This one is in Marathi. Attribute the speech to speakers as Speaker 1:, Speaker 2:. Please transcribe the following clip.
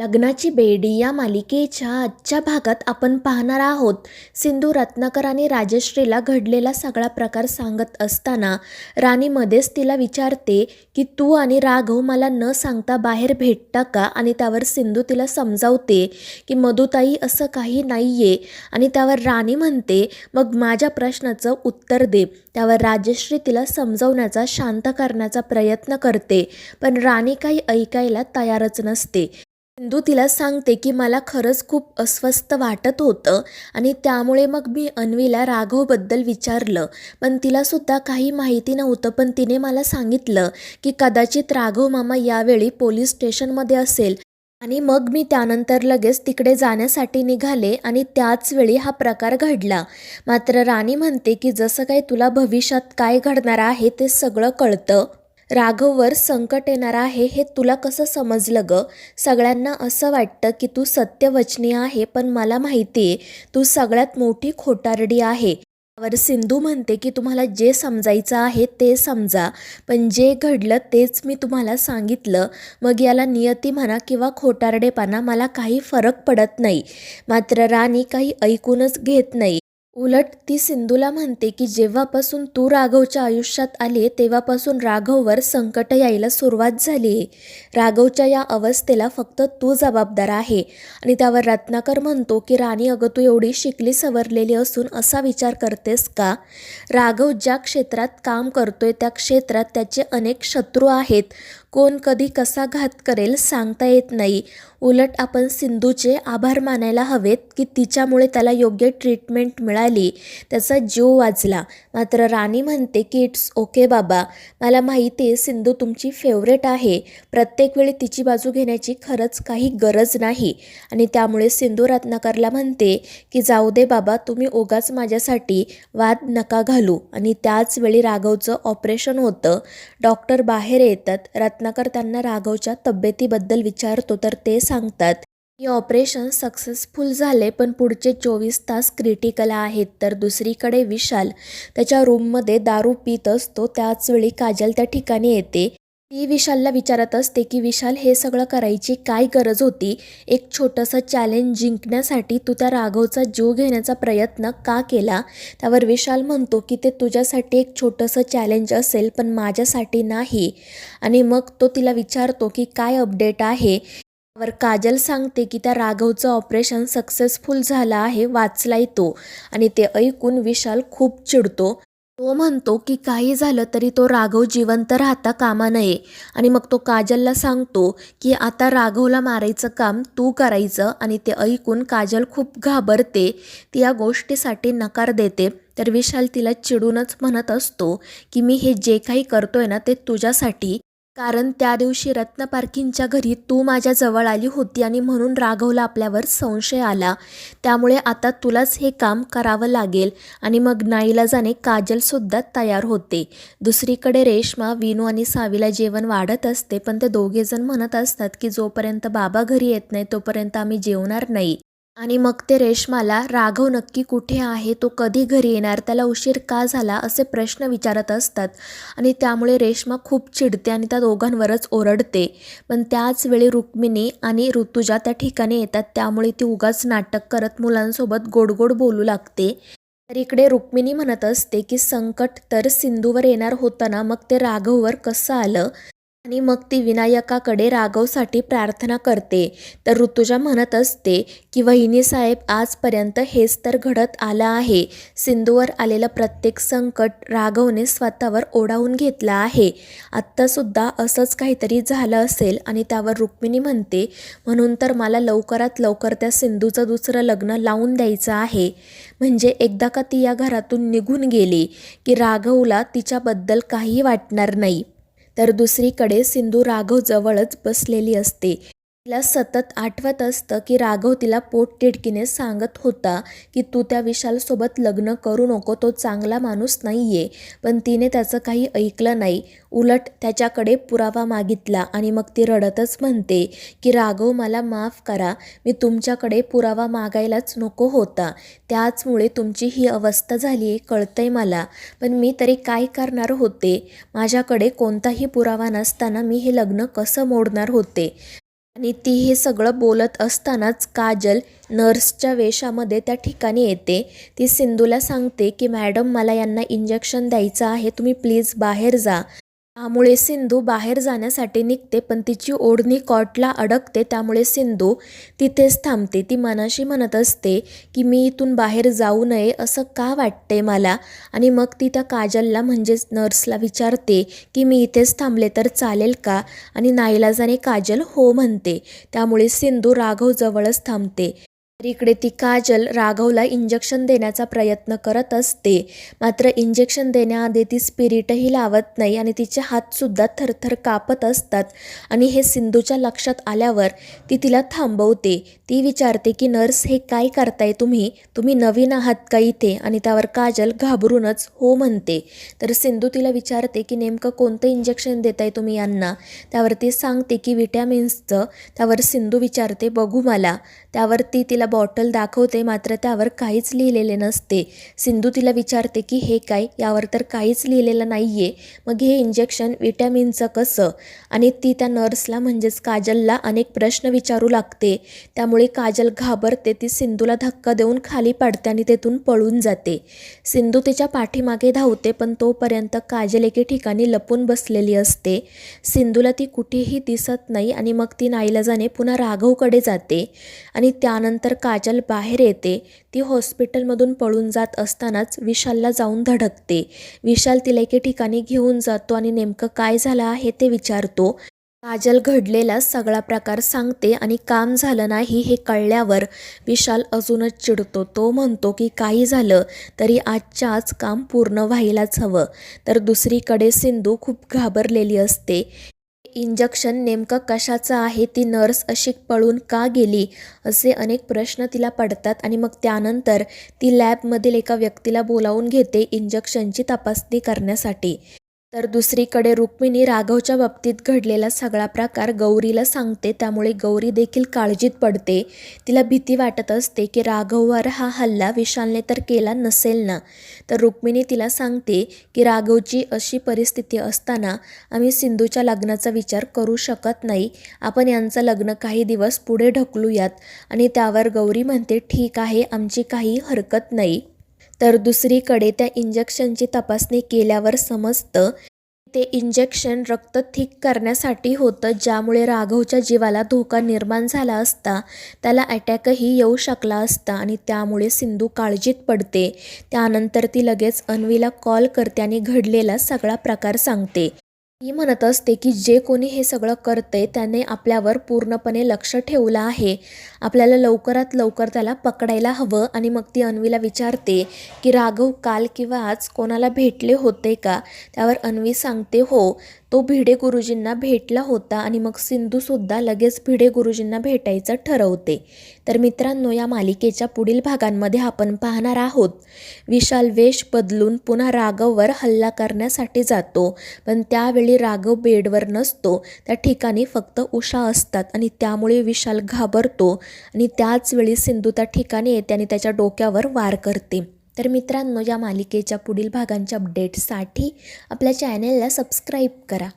Speaker 1: लग्नाची बेडी या मालिकेच्या आजच्या भागात आपण पाहणार आहोत. सिंधू रत्नाकर आणि राजश्रीला घडलेला सगळा प्रकार सांगत असताना राणी मध्येच तिला विचारते की तू आणि राघव मला न सांगता बाहेर भेटता का? आणि त्यावर सिंधू तिला समजावते की मधुताई असं काही नाही आहे आणि त्यावर राणी म्हणते मग माझ्या प्रश्नाचं उत्तर दे. त्यावर राजश्री तिला समजवण्याचा शांत करण्याचा प्रयत्न करते पण राणी काही ऐकायला तयारच नसते. इंदू तिला सांगते की मला खरंच खूप अस्वस्थ वाटत होतं आणि त्यामुळे मग मी अन्वीला राघवबद्दल विचारलं. पण तिलासुद्धा काही माहिती नव्हतं पण तिने मला सांगितलं की कदाचित राघव मामा यावेळी पोलीस स्टेशनमध्ये असेल आणि मग मी त्यानंतर लगेच तिकडे जाण्यासाठी निघाले आणि त्याच वेळी हा प्रकार घडला. मात्र राणी म्हणते की जसं काही तुला भविष्यात काय घडणार आहे ते सगळं कळतं. राघववर संकट येणार आहे हे तुला कसं समजलं ग? सगळ्यांना असं वाटतं की तू सत्यवचनी आहे पण मला माहिती आहे तू सगळ्यात मोठी खोटारडी आहे. त्यावर सिंधू म्हणते की तुम्हाला जे समजायचं आहे ते समजा पण जे घडलं तेच मी तुम्हाला सांगितलं. मग याला नियती म्हणा किंवा खोटारडेपणा मला काही फरक पडत नाही. मात्र राणी काही ऐकूनच घेत नाही. उलट ती सिंधूला म्हणते की जेव्हापासून तू राघवच्या आयुष्यात आले तेव्हापासून राघववर संकट यायला सुरुवात झाली आहे राघवच्या या अवस्थेला फक्त तू जबाबदार आहे. आणि त्यावर रत्नाकर म्हणतो की राणी अगं तू एवढी शिकली सवरलेली असून असा विचार करतेस का? राघव ज्या क्षेत्रात काम करतोय त्या क्षेत्रात त्याचे अनेक शत्रू आहेत. कोण कधी कसा घात करेल सांगता येत नाही. उलट आपण सिंधूचे आभार मानायला हवेत की तिच्यामुळे त्याला योग्य ट्रीटमेंट मिळाली. त्याचा जीव वाचला. मात्र राणी म्हणते की इट्स ओके बाबा. मला माहिती आहे सिंधू तुमची फेवरेट आहे. प्रत्येक वेळी तिची बाजू घेण्याची खरंच काही गरज नाही. आणि त्यामुळे सिंधू रत्नाकरला म्हणते की जाऊ दे बाबा. तुम्ही ओगाच माझ्यासाठी वाद नका घालू. आणि त्याच वेळी राघवचं ऑपरेशन होतं. डॉक्टर बाहेर येतात. रत्नाकर त्यांना राघवच्या तब्येतीबद्दल विचारतो तर ते सांगतात की ऑपरेशन सक्सेसफुल झाले पण पुढचे चोवीस तास क्रिटिकल आहेत. तर दुसरीकडे विशाल त्याच्या रूममध्ये दारू पित असतो त्याचवेळी काजल त्या ठिकाणी येते. ती विशालला विचारत असते की विशाल हे सगळं करायची काय गरज होती? एक छोटंसं चॅलेंज जिंकण्यासाठी तू त्या राघवचा जीव घेण्याचा प्रयत्न का केला? त्यावर विशाल म्हणतो की ते तुझ्यासाठी एक छोटंसं चॅलेंज असेल पण माझ्यासाठी नाही. आणि मग तो तिला विचारतो की काय अपडेट आहे? त्यावर काजल सांगते की त्या राघवचं ऑपरेशन सक्सेसफुल झालं आहे वाचलाय तो. आणि ते ऐकून विशाल खूप चिडतो. तो म्हणतो की काही झालं तरी तो राघव जिवंत राहता कामा नये. आणि मग तो काजलला सांगतो की आता राघवला मारायचं काम तू करायचं. आणि ते ऐकून काजल खूप घाबरते. ती या गोष्टीसाठी नकार देते. तर विशाल तिला चिडूनच म्हणत असतो की मी हे जे काही करतोय ना ते तुझ्यासाठी कारण त्या दिवशी रत्न पारखींच्या घरी तू माझ्या जवळ आली होती आणि म्हणून राघवला आपल्यावर संशय आला. त्यामुळे आता तुलाच हे काम करावं लागेल. आणि मग नाईला जाणे काजलसुद्धा तयार होते. दुसरीकडे रेश्मा विनू आणि सावीला जेवण वाढत असते पण ते दोघेजण म्हणत असतात की जोपर्यंत बाबा घरी येत नाही तोपर्यंत आम्ही जेवणार नाही. आणि मग ते रेश्माला राघव नक्की कुठे आहे? तो कधी घरी येणार? त्याला उशीर का झाला? असे प्रश्न विचारत असतात. आणि त्यामुळे रेश्मा खूप चिडते आणि त्या दोघांवरच ओरडते. पण त्याच वेळी रुक्मिणी आणि ऋतुजा त्या ठिकाणी येतात. त्यामुळे ती उगाच नाटक करत मुलांसोबत गोड गोड बोलू लागते. तर इकडे रुक्मिणी म्हणत असते की संकट तर सिंधूवर येणार होताना मग ते राघववर कसं आलं? आणि मग ती विनायकाकडे राघवसाठी प्रार्थना करते. तर ऋतुजा म्हणत असते की वहिनी साहेब आजपर्यंत हेच तर घडत आलं आहे. सिंधूवर आलेलं प्रत्येक संकट राघवने स्वतःवर ओढावून घेतलं आहे. आत्तासुद्धा असंच काहीतरी झालं असेल आणि त्यावर रुक्मिणी म्हणते म्हणून तर मला लवकरात लवकर त्या सिंधूचं दुसरं लग्न लावून द्यायचं आहे. म्हणजे एकदा का ती या घरातून निघून गेली की राघवला तिच्याबद्दल काही वाटणार नाही. तर दुसरीकडे सिंधू राघव जवळच बसलेली असते. तिला सतत आठवत असतं की राघव तिला पोटतिडकीने सांगत होता की तू त्या विशालसोबत लग्न करू नको तो चांगला माणूस नाही आहे पण तिने त्याचं काही ऐकलं नाही. उलट त्याच्याकडे पुरावा मागितला आणि मग ती रडतच म्हणते की राघव मला माफ करा मी तुमच्याकडे पुरावा मागायलाच नको होता. त्याचमुळे तुमची ही अवस्था झाली आहे कळतंय मला. पण मी तरी काय करणार होते? माझ्याकडे कोणताही पुरावा नसताना मी हे लग्न कसं मोडणार होते? आणि ती हे सगळं बोलत असतानाच काजल नर्सच्या वेशामध्ये त्या ठिकाणी येते. ती सिंधूला सांगते की मॅडम मला यांना इंजेक्शन द्यायचं आहे. तुम्ही प्लीज बाहेर जा. त्यामुळे सिंधू बाहेर जाण्यासाठी निघते पण तिची ओढणी कॉटला अडकते त्यामुळे सिंधू तिथेच थांबते. ती मनाशी म्हणत असते की मी इथून बाहेर जाऊ नये असं का वाटते मला? आणि मग ती त्या काजलला म्हणजेच नर्सला विचारते की मी इथेच थांबले तर चालेल का? आणि नाईलाजाने काजल हो म्हणते. त्यामुळे सिंधू राघवजवळच थांबते. तर इकडे ती काजल राघवला इंजेक्शन देण्याचा प्रयत्न करत असते. मात्र इंजेक्शन देण्याआधी ती स्पिरिटही लावत नाही आणि तिचे हातसुद्धा थरथर कापत असतात. आणि हे सिंधूच्या लक्षात आल्यावर ती तिला थांबवते. ती विचारते की नर्स हे काय करताय तुम्ही? तुम्ही नवीन आहात का इथे? आणि त्यावर काजल घाबरूनच हो म्हणते. तर सिंधू तिला विचारते की नेमकं कोणतं इंजेक्शन देताय तुम्ही यांना? त्यावर ती सांगते की विटॅमिन्सचं त्यावर सिंधू विचारते बघू मला. त्यावर ती तिला बॉटल दाखवते मात्र त्यावर काहीच लिहिलेले नसते. सिंधू तिला विचारते की हे काय? यावर तर काहीच लिहिलेलं नाही आहे मग हे इंजेक्शन विटॅमिनचं कसं? आणि ती त्या नर्सला म्हणजेच काजलला अनेक प्रश्न विचारू लागते. त्यामुळे काजल घाबरते ती सिंधूला धक्का देऊन खाली पाडते आणि तेथून पळून जाते. सिंधू तिच्या पाठीमागे धावते पण तोपर्यंत काजल एके ठिकाणी लपून बसलेली असते. सिंधूला ती कुठेही दिसत नाही आणि मग ती नाईलाजाने पुन्हा राघवकडे जाते. आणि त्यानंतर काजल बाहेर येते. ती हॉस्पिटलमधून पळून जात असतानाच विशालला जाऊन धडकते. विशाल तिला एके ठिकाणी घेऊन जातो आणि नेमकं काय झालं आहे ते विचारतो. काजल घडलेला सगळा प्रकार सांगते आणि काम झालं नाही हे कळल्यावर विशाल अजूनच चिडतो. तो म्हणतो की काही झालं तरी आजच्या आज काम पूर्ण व्हायलाच हवं. तर दुसरीकडे सिंधू खूप घाबरलेली असते. इंजेक्शन नेमकं कशाचं आहे? ती नर्स अशी पळून का गेली? असे अनेक प्रश्न तिला पडतात आणि मग त्यानंतर ती लॅबमधील एका व्यक्तीला बोलावून घेते इंजेक्शनची तपासणी करण्यासाठी. तर दुसरीकडे रुक्मिणी राघवच्या बाबतीत घडलेला सगळा प्रकार गौरीला सांगते. त्यामुळे गौरी देखील काळजीत पडते. तिला भीती वाटत असते की राघववर हा हल्ला विशालने तर केला नसेल ना? तर रुक्मिणी तिला सांगते की राघवची अशी परिस्थिती असताना आम्ही सिंधूच्या लग्नाचा विचार करू शकत नाही. आपण यांचं लग्न काही दिवस पुढे ढकलूयात आणि त्यावर गौरी म्हणते ठीक आहे आमची काही हरकत नाही. तर दुसरीकडे त्या इंजेक्शनची तपासणी केल्यावर समजतं ते इंजेक्शन रक्त थिक करण्यासाठी होतं ज्यामुळे राघवच्या जीवाला धोका निर्माण झाला असता त्याला अटॅकही येऊ शकला असता आणि त्यामुळे सिंधू काळजीत पडते. त्यानंतर ती लगेच अन्वीला कॉल करते आणि घडलेला सगळा प्रकार सांगते. मी म्हणत असते की जे कोणी हे सगळं करते त्याने आपल्यावर पूर्णपणे लक्ष ठेवलं आहे. आपल्याला लवकरात लवकर त्याला पकडायला हवं आणि मग ती अन्वीला विचारते की राघव काल किंवा आज कोणाला भेटले होते का? त्यावर अन्वी सांगते हो तो भिडे गुरुजींना भेटला होता आणि मग सिंधूसुद्धा लगेच भिडे गुरुजींना भेटायचं ठरवते. तर मित्रांनो या मालिकेच्या पुढील भागांमध्ये आपण पाहणार आहोत. विशाल वेश बदलून पुन्हा राघववर हल्ला करण्यासाठी जातो पण त्यावेळी राघव बेडवर नसतो. त्या ठिकाणी फक्त उषा असतात आणि त्यामुळे विशाल घाबरतो आणि त्याच वेळी सिंधू त्या ठिकाणी येते आणि त्याच्या डोक्यावर वार करते. तर मित्रांनो या मालिकेच्या पुढील भागांच्या अपडेट्ससाठी आपल्या चॅनेलला सबस्क्राईब करा.